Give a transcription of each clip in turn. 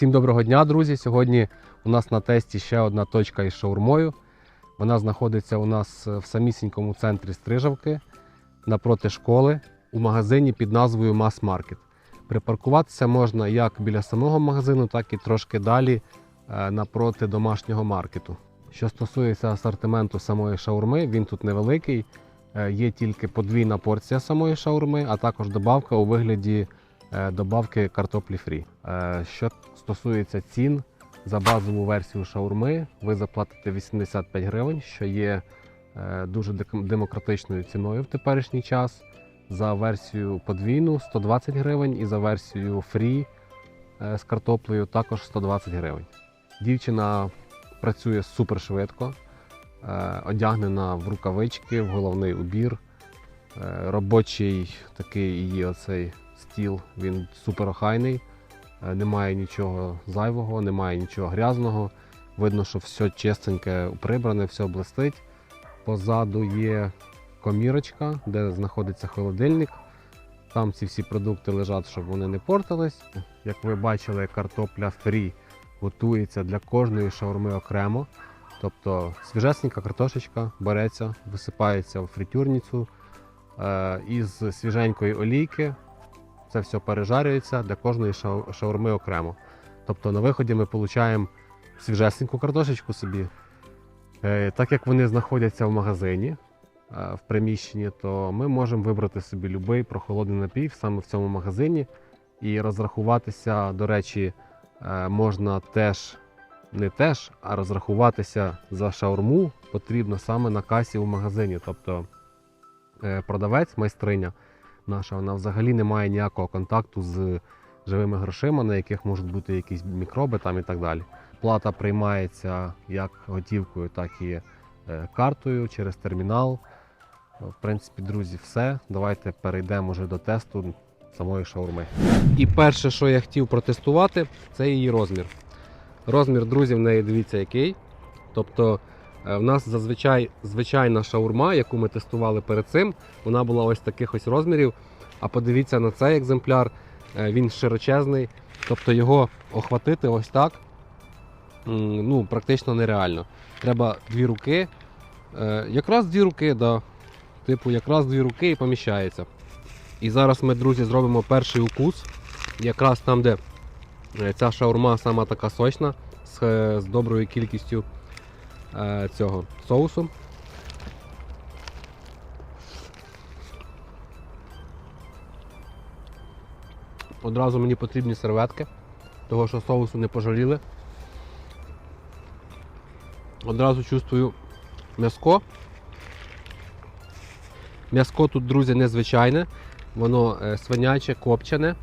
Всім доброго дня, друзі! Сьогодні у нас на тесті ще одна точка із шаурмою. Вона знаходиться у нас в самісінькому центрі Стрижавки напроти школи у магазині під назвою Mass Market. Припаркуватися можна як біля самого магазину, так і трошки далі е, напроти домашнього маркету. Що стосується асортименту самої шаурми, він тут невеликий. Е, Є тільки подвійна порція самої шаурми, а також добавка у вигляді е, добавки картоплі фрі. Е, Що стосується цін, за базову версію шаурми ви заплатите 85 гривень, що є е, дуже демократичною ціною в теперішній час. За версію подвійну 120 гривень і за версію фрі е, з картоплею також 120 гривень. Дівчина працює супер швидко, е, одягнена в рукавички, в головний убір. Е, Робочий такий її оцей стіл, він супер охайний. Е, Немає нічого зайвого, немає нічого грязного. Видно, що все чистеньке прибране, все блистить. Позаду є комірочка, де знаходиться холодильник. Там ці всі продукти лежать, щоб вони не портились. Як ви бачили, картопля фрі готується для кожної шаурми окремо. Тобто свіжесенька картошечка береться, висипається в фритюрницю е, із свіженької олійки. Це все пережарюється для кожної шаурми окремо. Тобто на виході ми отримуємо свіжесеньку картошечку собі. Е, Так як вони знаходяться в магазині е, в приміщенні, то ми можемо вибрати собі будь-який прохолодний напій саме в цьому магазині і розрахуватися, до речі, е, можна теж не теж, а розрахуватися за шаурму потрібно саме на касі в магазині. Тобто продавець, майстриня наша, вона взагалі не має ніякого контакту з живими грошима, на яких можуть бути якісь мікроби там і так далі. Плата приймається як готівкою, так і е, картою через термінал. В принципі, друзі, все. Давайте перейдемо вже до тесту самої шаурми. І перше, що я хотів протестувати, це її розмір. Розмір, друзі, в неї дивіться який. Тобто в нас зазвичай звичайна шаурма, яку ми тестували перед цим, вона була ось таких ось розмірів. А подивіться на цей екземпляр, е, він широчезний, тобто його охватити ось так ну, практично нереально. Треба дві руки. Е, Якраз дві руки, да. Типу, якраз дві руки і поміщається. І зараз ми, друзі, зробимо перший укус. Якраз там, де е, ця шаурма сама така сочна, з, е, з доброю кількістю е, цього соусу. Одразу мені потрібні серветки, того що соусу не пожаліли. Одразу чувствую м'яско. М'яско тут, друзі, незвичайне, воно е, свиняче, копчене.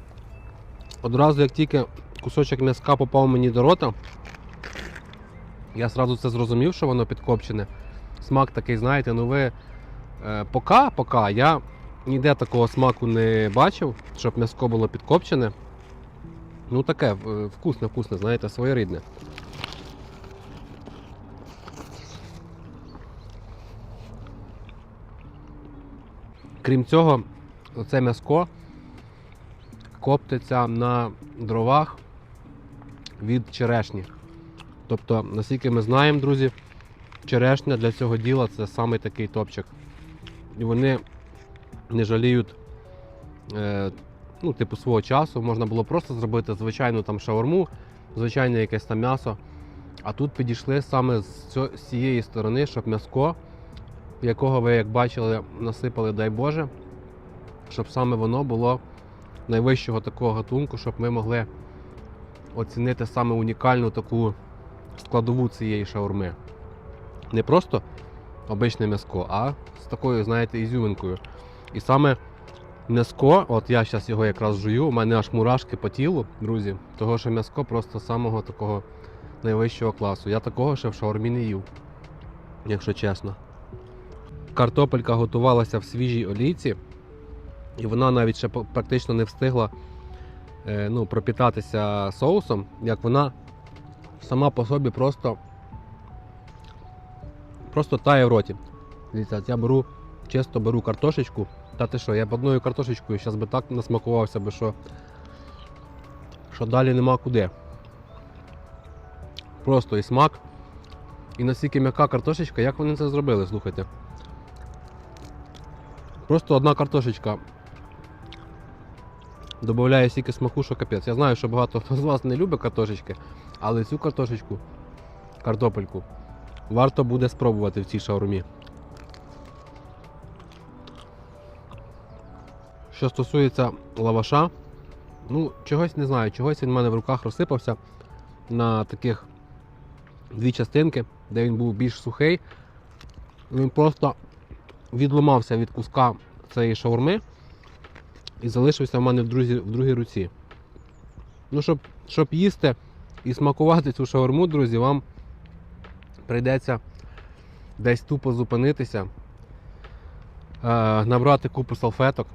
Одразу, як тільки кусочок м'яска попав мені до рота, я одразу це зрозумів, що воно підкопчене. Смак такий, знаєте, ну ви е, поки, поки я ніде такого смаку не бачив, щоб м'яско було підкопчене. Ну таке, е, вкусне, вкусне, знаєте, своєрідне. Крім цього, оце м'яско коптиться на дровах від черешні. Тобто, наскільки ми знаємо, друзі, черешня для цього діла це саме такий топчик. І вони не жаліють е, ну, типу, свого часу. Можна було просто зробити звичайну там шаурму, звичайне якесь там м'ясо. А тут підійшли саме з цієї сторони, щоб м'яско, якого ви, як бачили, насипали, дай Боже, щоб саме воно було найвищого такого гатунку, щоб ми могли оцінити саме унікальну таку складову цієї шаурми. Не просто обичне м'яско, а з такою, знаєте, ізюминкою. І саме м'яско, от я зараз його якраз жую, у мене аж мурашки по тілу, друзі, того що м'яско просто самого такого найвищого класу. Я такого ще в шаурмі не їв, якщо чесно. Картопелька готувалася в свіжій олійці, і вона навіть ще практично не встигла е, ну, пропітатися соусом, як вона сама по собі просто, просто тає в роті. Дивіться, я беру, чисто беру картошечку. Та ти що, я б одною картошечкою зараз би так насмакувався би, що, що далі нема куди. Просто і смак. І настільки м'яка картошечка, як вони це зробили, слухайте. Просто одна картошечка додає стільки смаку, що капець. Я знаю, що багато хто з вас не любить картошечки, але цю картошечку, картопельку, варто буде спробувати в цій шаурмі. Що стосується лаваша, ну, чогось не знаю, чогось він в мене в руках розсипався на таких дві частинки, де він був більш сухий. Він просто відломався від куска цієї шаурми і залишився в мене в, друзі, в другій руці. Ну, щоб, щоб їсти і смакувати цю шаурму, друзі, вам прийдеться десь тупо зупинитися, е, набрати купу салфеток,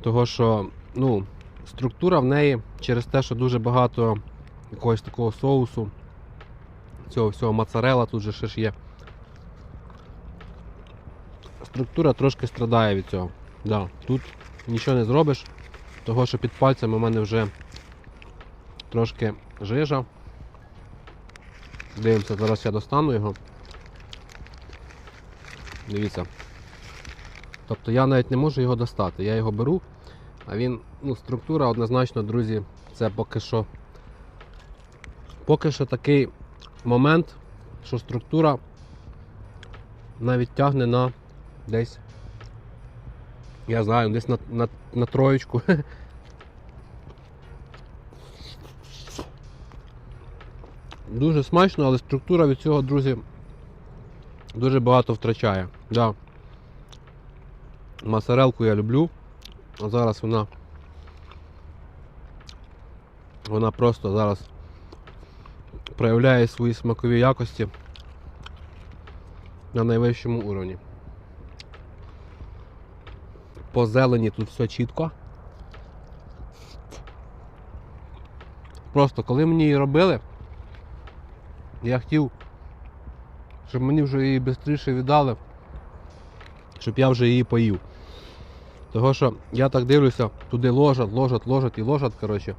того що ну, структура в неї через те, що дуже багато якогось такого соусу, цього всього моцарела тут же ще ж є. Структура трошки страдає від цього. Да, тут нічого не зробиш, того що під пальцями у мене вже трошки жижа. Дивимося, зараз я достану його. Дивіться. Тобто я навіть не можу його достати. Я його беру, а він, ну, структура однозначно, друзі, це поки що. Поки що такий момент, що структура навіть тягне на десь. Я знаю, десь на, на, на троєчку. Дуже смачно, але структура від цього, друзі, дуже багато втрачає. Да. Масарелку я люблю, а зараз вона вона просто зараз проявляє свої смакові якості на найвищому уровні. По зелені тут все чітко. Просто коли мені її робили, я хотів, щоб мені вже її швидше віддали, щоб я вже її поїв. Того що я так дивлюся, туди ложать, ложать, ложать і ложать, коротше.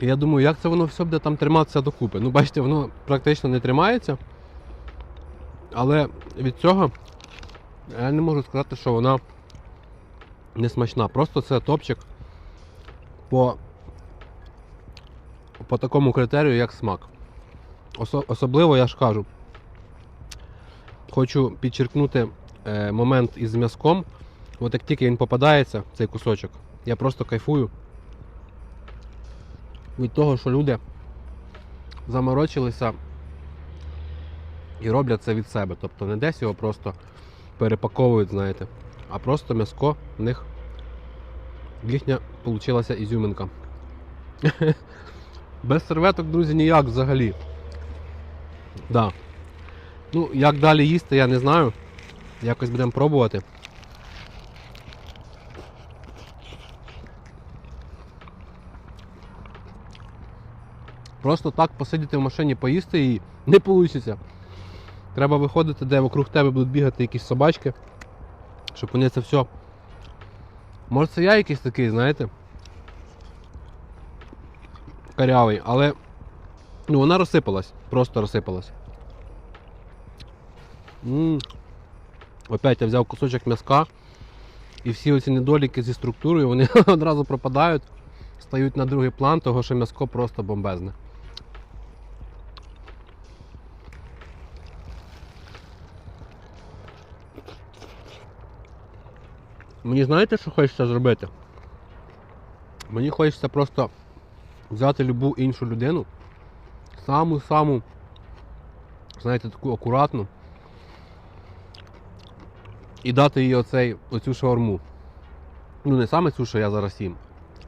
І я думаю, як це воно все буде там триматися докупи. Ну, бачите, воно практично не тримається. Але від цього я не можу сказати, що вона не смачна. Просто це топчик по, по такому критерію, як смак. Осо- особливо я ж кажу, хочу підчеркнути е, момент із м'язком. От як тільки він попадається, цей кусочок, я просто кайфую від того, що люди заморочилися і роблять це від себе. Тобто не десь його просто перепаковують, знаєте, а просто м'яско в них їхня получилася ізюминка. Без серветок, друзі, ніяк взагалі. Да. Ну, як далі їсти, я не знаю. Якось будемо пробувати. Просто так посидіти в машині, поїсти і не вийде. Треба виходити, де вокруг тебе будуть бігати якісь собачки, щоб вони це все. Може це я якийсь такий, знаєте? Карявий, але ну, вона розсипалась, просто розсипалась. м Опять я взяв кусочок м'язка і всі оці недоліки зі структурою вони одразу пропадають, стають на другий план, того що м'язко просто бомбезне. Мені знаєте, що хочеться зробити? Мені хочеться просто взяти любу іншу людину, саму-саму, знаєте, таку акуратну, і дати їй оцей, оцю шаурму. Ну, не саме цю, що я зараз їм,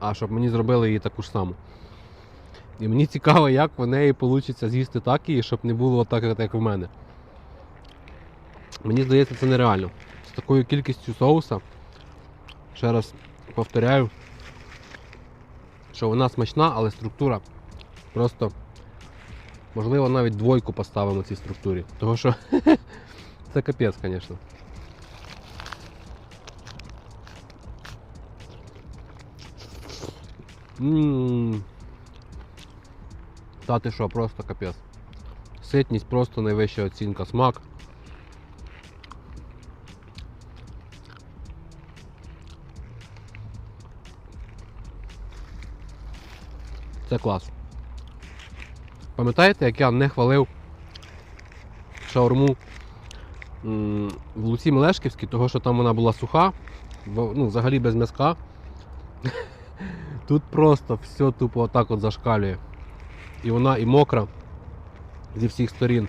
а щоб мені зробили її таку ж саму. І мені цікаво, як в неї вийде з'їсти так її, щоб не було так, як в мене. Мені здається, це нереально. З такою кількістю соуса. Ще раз повторяю, що вона смачна, але структура просто, можливо, навіть двойку поставимо цій структурі. Тому що це капець, звісно. Та ти що, просто капець. Ситність просто найвища оцінка, смак. Це клас. Пам'ятаєте, як я не хвалив шаурму в Луці Мелешківській, того що там вона була суха, ну, взагалі без м'язка. Тут просто все тупо отак от зашкалює. І вона і мокра зі всіх сторін.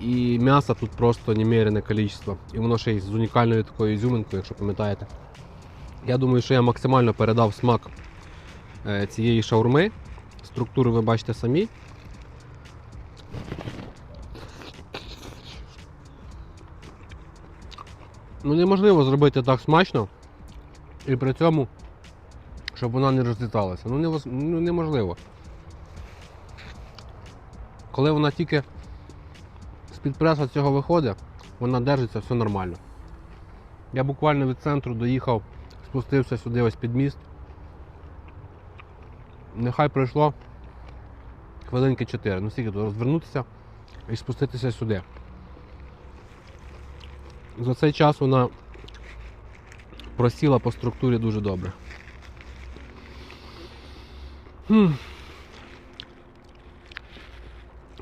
І м'яса тут просто немерене кількість. І воно ще й з унікальною такою ізюминкою, якщо пам'ятаєте. Я думаю, що я максимально передав смак е, цієї шаурми. Структуру ви бачите самі. Ну, неможливо зробити так смачно і при цьому, щоб вона не розліталася. Ну, ну неможливо. Коли вона тільки з-під преса цього виходить, вона держиться, все нормально. Я буквально від центру доїхав, спустився сюди ось під міст. Нехай пройшло хвилинки 4. Ну скільки тут розвернутися і спуститися сюди. За цей час вона просіла по структурі дуже добре. Хм.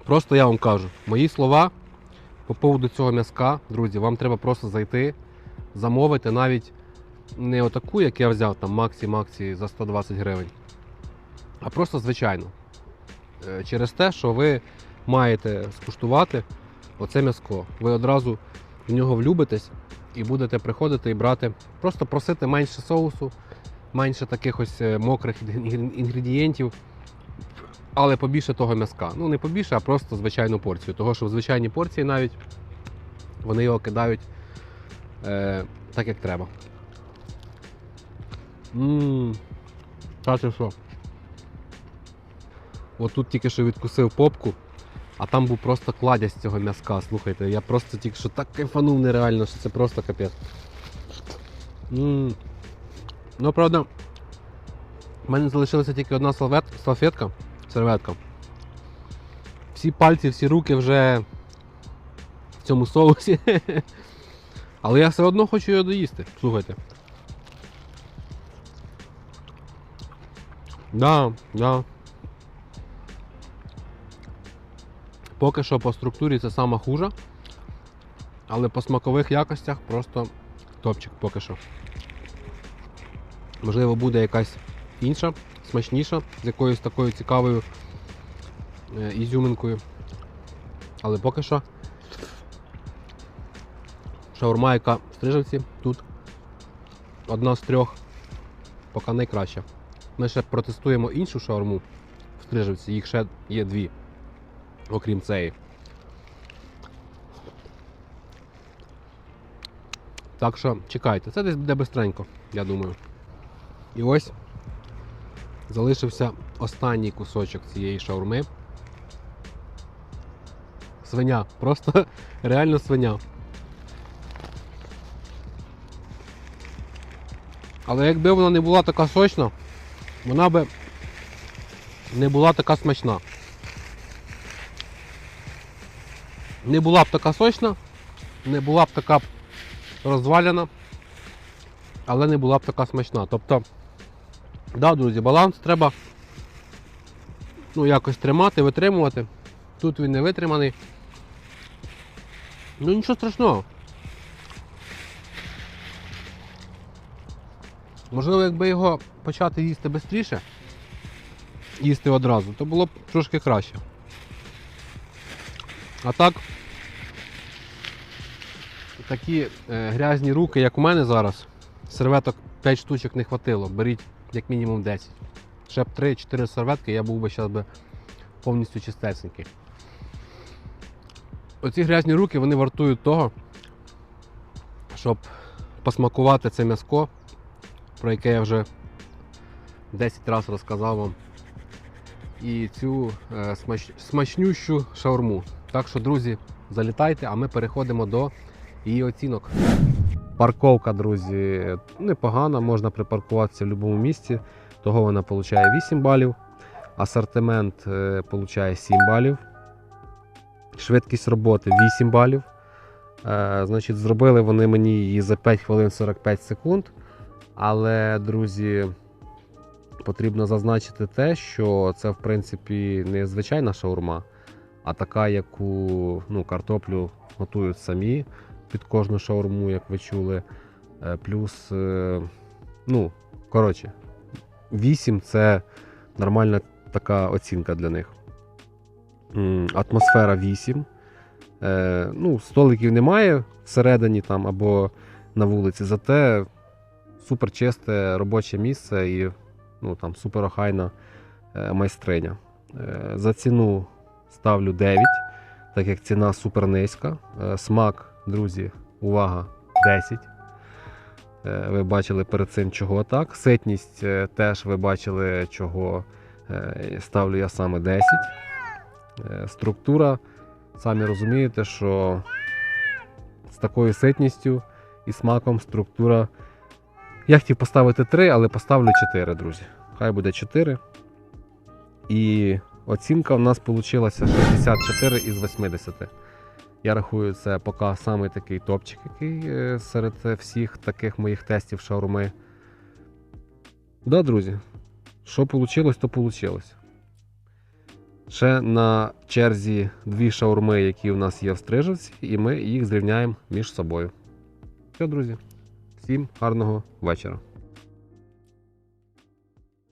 Просто я вам кажу, мої слова по поводу цього м'язка, друзі, вам треба просто зайти, замовити навіть не отаку, як я взяв, там Максі-Максі за 120 гривень, а просто звичайно. Е, Через те, що ви маєте скуштувати оце м'язко. Ви одразу в нього влюбитесь і будете приходити і брати, просто просити менше соусу, менше таких ось е, мокрих інгредієнтів, але побільше того м'язка. Ну не побільше, а просто звичайну порцію. Того, що в звичайній порції навіть вони його кидають е, так, як треба. Ммм, та ти що? От тут тільки що відкусив попку, а там був просто кладязь цього м'язка. Слухайте, я просто тільки що так кайфанув нереально, що це просто капець. Ну, правда, в мене залишилася тільки одна салфетка, серветка. Всі пальці, всі руки вже в цьому соусі. Але я все одно хочу його доїсти. Слухайте. Да, да. Поки що по структурі це сама хужа, але по смакових якостях просто топчик поки що. Можливо, буде якась інша, смачніша, з якоюсь такою цікавою е, ізюминкою. Але поки що шаурма, яка в стрижавці тут одна з трьох, поки найкраща. Ми ще протестуємо іншу шаурму в стрижавці, їх ще є дві окрім цієї. Так що чекайте, це десь буде бистренько, я думаю. І ось залишився останній кусочок цієї шаурми. Свиня, просто реально свиня. Але якби вона не була така сочна, вона би не була така смачна. Не була б така сочна, не була б така розваляна, але не була б така смачна. Тобто, да, друзі, баланс треба ну, якось тримати, витримувати. Тут він не витриманий. Ну нічого страшного. Можливо, якби його почати їсти швидше, їсти одразу, то було б трошки краще. А так, такі е, грязні руки, як у мене зараз, серветок 5 штучок не хватило. Беріть як мінімум 10. Ще б 3-4 серветки, я був би зараз би повністю чистесенький. Оці грязні руки вони вартують того, щоб посмакувати це м'язко, про яке я вже 10 разів розказав вам. І цю е, смач... смачнющу шаурму. Так що, друзі, залітайте, а ми переходимо до її оцінок. Парковка, друзі, непогана, можна припаркуватися в будь-якому місці. Того вона отримує 8 балів. Асортимент е, получає 7 балів. Швидкість роботи 8 балів. Е, значить, зробили вони мені її за 5 хвилин 45 секунд. Але, друзі, потрібно зазначити те, що це, в принципі, не звичайна шаурма, а така, яку ну, картоплю готують самі під кожну шаурму, як ви чули. Е, Плюс, е, ну, коротше, 8 це нормальна така оцінка для них. Атмосфера 8. Е, ну, столиків немає всередині там або на вулиці, зате супер чисте робоче місце і ну, там, супер охайна майстриня. За ціну ставлю 9, так як ціна супер низька. Смак, друзі, увага, 10. Е, ви бачили перед цим, чого так. Ситність е, теж ви бачили, чого е, ставлю я саме 10. Е, структура, самі розумієте, що з такою ситністю і смаком структура. Я хотів поставити 3, але поставлю 4, друзі. Хай буде 4. І оцінка у нас вийшла 64 із 80. Я рахую, це поки самий такий топчик, який е, серед всіх таких моїх тестів шаурми. Да, друзі, що вийшло, то вийшло. Ще на черзі дві шаурми, які у нас є в Стрижівці, і ми їх зрівняємо між собою. Все, друзі, всім гарного вечора.